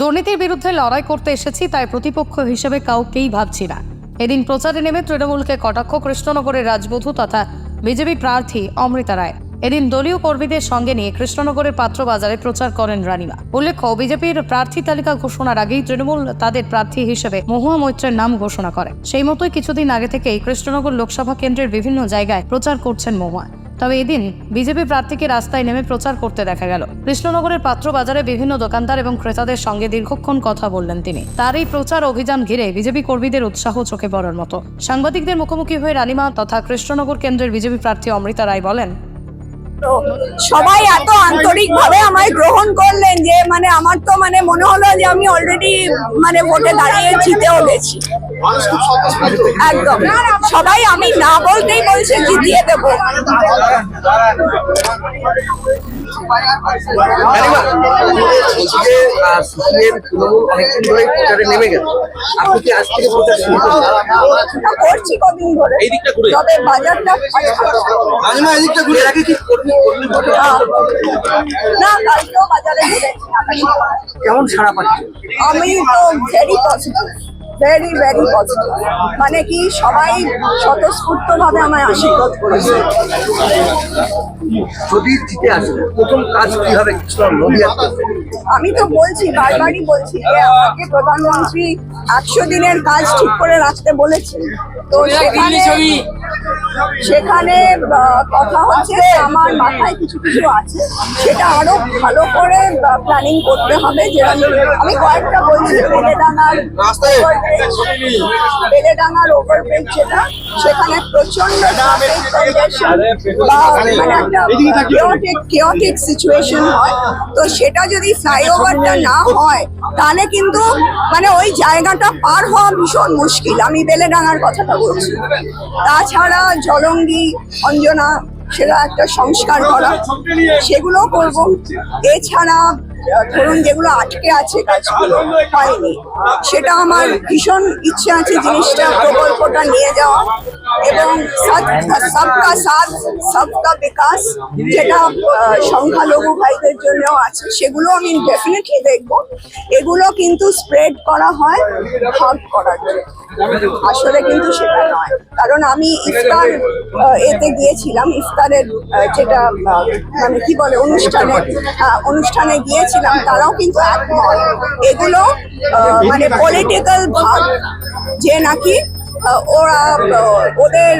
দুর্নীতির বিরুদ্ধে লড়াই করতে এসেছি, তাই প্রতিপক্ষ হিসেবে কাউকেই ভাবছি না। এদিন প্রচারে নেমে তৃণমূলকে কটাক্ষ কৃষ্ণনগরের রাজবধূ তথা বিজেপি প্রার্থী অমৃতা রায়। এদিন দলীয় কর্মীদের সঙ্গে নিয়ে কৃষ্ণনগরের পাত্র বাজারে প্রচার করেন রানিমা। উল্লেখ্য, বিজেপির প্রার্থী তালিকা ঘোষণার আগেই তৃণমূল তাদের প্রার্থী হিসেবে মহুয়া মৈত্রের নাম ঘোষণা করে। সেই মতোই কিছুদিন আগে থেকেই কৃষ্ণনগর লোকসভা কেন্দ্রের বিভিন্ন জায়গায় প্রচার করছেন মহুয়া। তবে এদিন বিজেপি প্রার্থীকে রাস্তায় নেমে প্রচার করতে দেখা গেল। কৃষ্ণনগরের পাত্র বাজারে বিভিন্ন দোকানদার এবং ক্রেতাদের সঙ্গে দীর্ঘক্ষণ কথা বললেন তিনি। তার এই প্রচার অভিযান ঘিরে বিজেপি কর্মীদের উৎসাহ চোখে পড়ার মতো। সাংবাদিকদের মুখোমুখি হয়ে রানিমা তথা কৃষ্ণনগর কেন্দ্রের বিজেপি প্রার্থী অমৃতা রায় বলেন সবাই এত আন্তরিক ভাবে আমায় গ্রহণ করলেন যে মানে আমার তো মানে মনে হলো যে আমি অলরেডি মানে ভোটে দাঁড়িয়ে জিতেও গেছি। একদম। সবাই আমি না বলতেই বলছে জিতিয়ে দেবো। নেমে আজ থেকে বাজারটা ঘুরে না বাজারে কেমন সাড়া পাচ্ছে আমি তো very positive very very positive মানে কি সবাই স্বতঃস্ফূর্ত ভাবে আমায় আশীর্বাদ করেছে। যদি জিতে আসে। প্রথম কাজ কি হবে আমি তো বলছি বারবারই বলছি যে আমাকে প্রধানমন্ত্রী একশো দিনের কাজ ঠিক করে রাখতে বলেছে তো সেখানে সেখানে কথা হচ্ছে আমার মাথায় কিছু কিছু আছে। সেটা আরও ভালো করে প্ল্যানিং করতে হবে। যেরকম আমি কয়েকটা বলছি বেলেডাঙ্গার বেলেডাঙ্গার ওভারব্রিজ যেটা সেখানে প্রচণ্ড মানে chaotic situation হয়। তো সেটা যদি ফ্লাইওভারটা না হয় তাহলে কিন্তু মানে ওই জায়গাটা পার হওয়া ভীষণ মুশকিল। আমি বেলেডাঙ্গার কথাটা বলছি। তাছাড়া জলঙ্গি অঞ্জনা সেটা একটা সংস্কার করা। সেগুলো করব। এছাড়া ধরুন যেগুলো আটকে আছে কাজগুলো হয়নি। সেটা আমার ভীষণ ইচ্ছে আছে জিনিসটা, প্রকল্পটা নিয়ে যাওয়া। এবং সবকা সাথ সবকা বিকাশ যেটা সংখ্যালঘু ভাইদের জন্যও আছে, সেগুলো আমি ডেফিনেটলি দেখব। এগুলো কিন্তু স্প্রেড করা হয় ভাগ করার জন্য। আসলে কিন্তু সেটা নয়। কারণ আমি ইফতার এতে গিয়েছিলাম, ইফতারের যেটা মানে কি বলে, অনুষ্ঠানে অনুষ্ঠানে গিয়েছিলাম তারাও কিন্তু একমত। এগুলো মানে পলিটিক্যাল ভাগ যে নাকি ওরা ওদের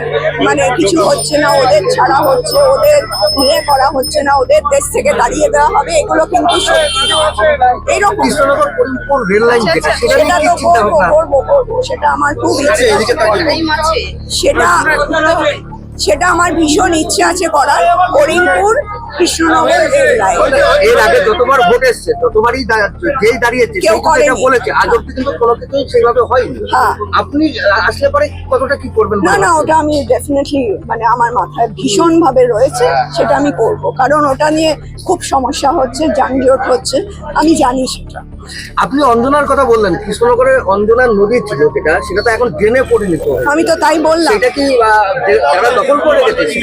মানে কিছু হচ্ছে না ওদের ছাড়া হচ্ছে ওদের নিয়ে করা হচ্ছে না ওদের দেশ থেকে দাঁড়িয়ে দেওয়া হবে এগুলো কিন্তু নয়। এইরকম লাইন যেটা সেটা তো করব করব করব সেটা আমার খুব ইচ্ছে। সেটা সেটা আমার ভীষণ ইচ্ছে আছে করার। করিমপুর কৃষ্ণনগর এর আগে যতবার ভোট এসছে ততবারই যেই দাঁড়িয়েছে কেউ এটা বলেছে। আজ অব্দি কিন্তু কোনো কিছুই সেইভাবে হয়নি। হ্যাঁ। আপনি আসলে পরে কতটা কি করবেন না না ওটা আমি ডেফিনেটলি মানে আমার মাথায় ভীষণ ভাবে রয়েছে সেটা আমি করব। কারণ ওটা নিয়ে খুব সমস্যা হচ্ছে যানজট হচ্ছে আমি জানি সেটা। আপনি অঞ্জনার কথা বললেন কৃষ্ণনগরের অঞ্জনার নদী ছিল যেটা সেটা তো এখন ড্রেনে পরিণত আমি তো তাই বললাম। সেটা কি যারা দখল করে কি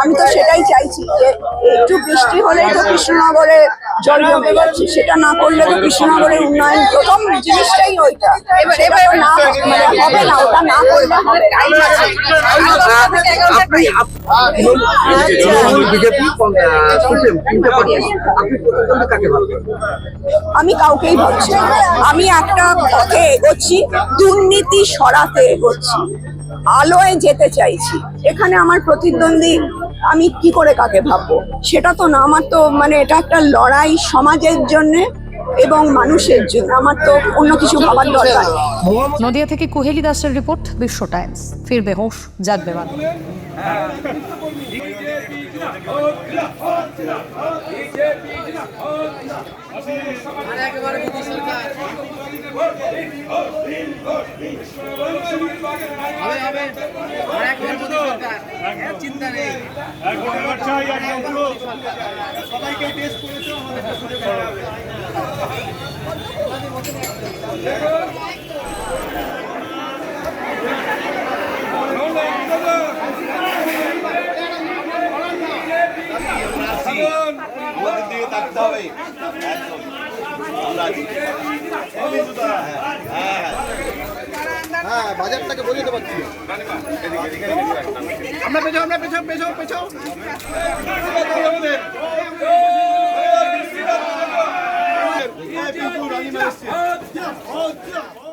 আমি তো সেটাই চাইছি যে একটু বৃষ্টি হলেই তো কৃষ্ণনগরে জল জমে যাচ্ছে সেটা না করলে তো কৃষ্ণনগরের উন্নয়ন প্রথম জিনিসটাই ওইটা। এবার এবার না মানে হবে না ওটা না করলে হবে আমি কাউকেই ভাবছি। আমি একটা পথে এগোচ্ছি দুর্নীতি সরাতে এগোচ্ছি। আলোয় যেতে চাইছি। এখানে আমার প্রতিদ্বন্দ্বী আমি কি করে কাকে ভাববো? সেটা তো না আমার তো মানে এটা একটা লড়াই সমাজের জন্য এবং মানুষের জন্য আমার তো অন্য কিছু ভাবার দরকার। নেই। নদিয়া থেকে কুহেলি দাসের রিপোর্ট বিশ্ব টাইমস। ফিরবে হোশ জাগবে বাংলা চিন্তা নেই এখন এবার চাই একদম পুরো সবাইকে টেস্ট করেছ আমাদের দিকে তাকতে হবে একদম। আমরা হ্যাঁ হ্যাঁ হ্যাঁ বাজারটাকে বোঝাতে পারছি। আমরা পেছো আমরা পেছো পেছো পেছো Yeah,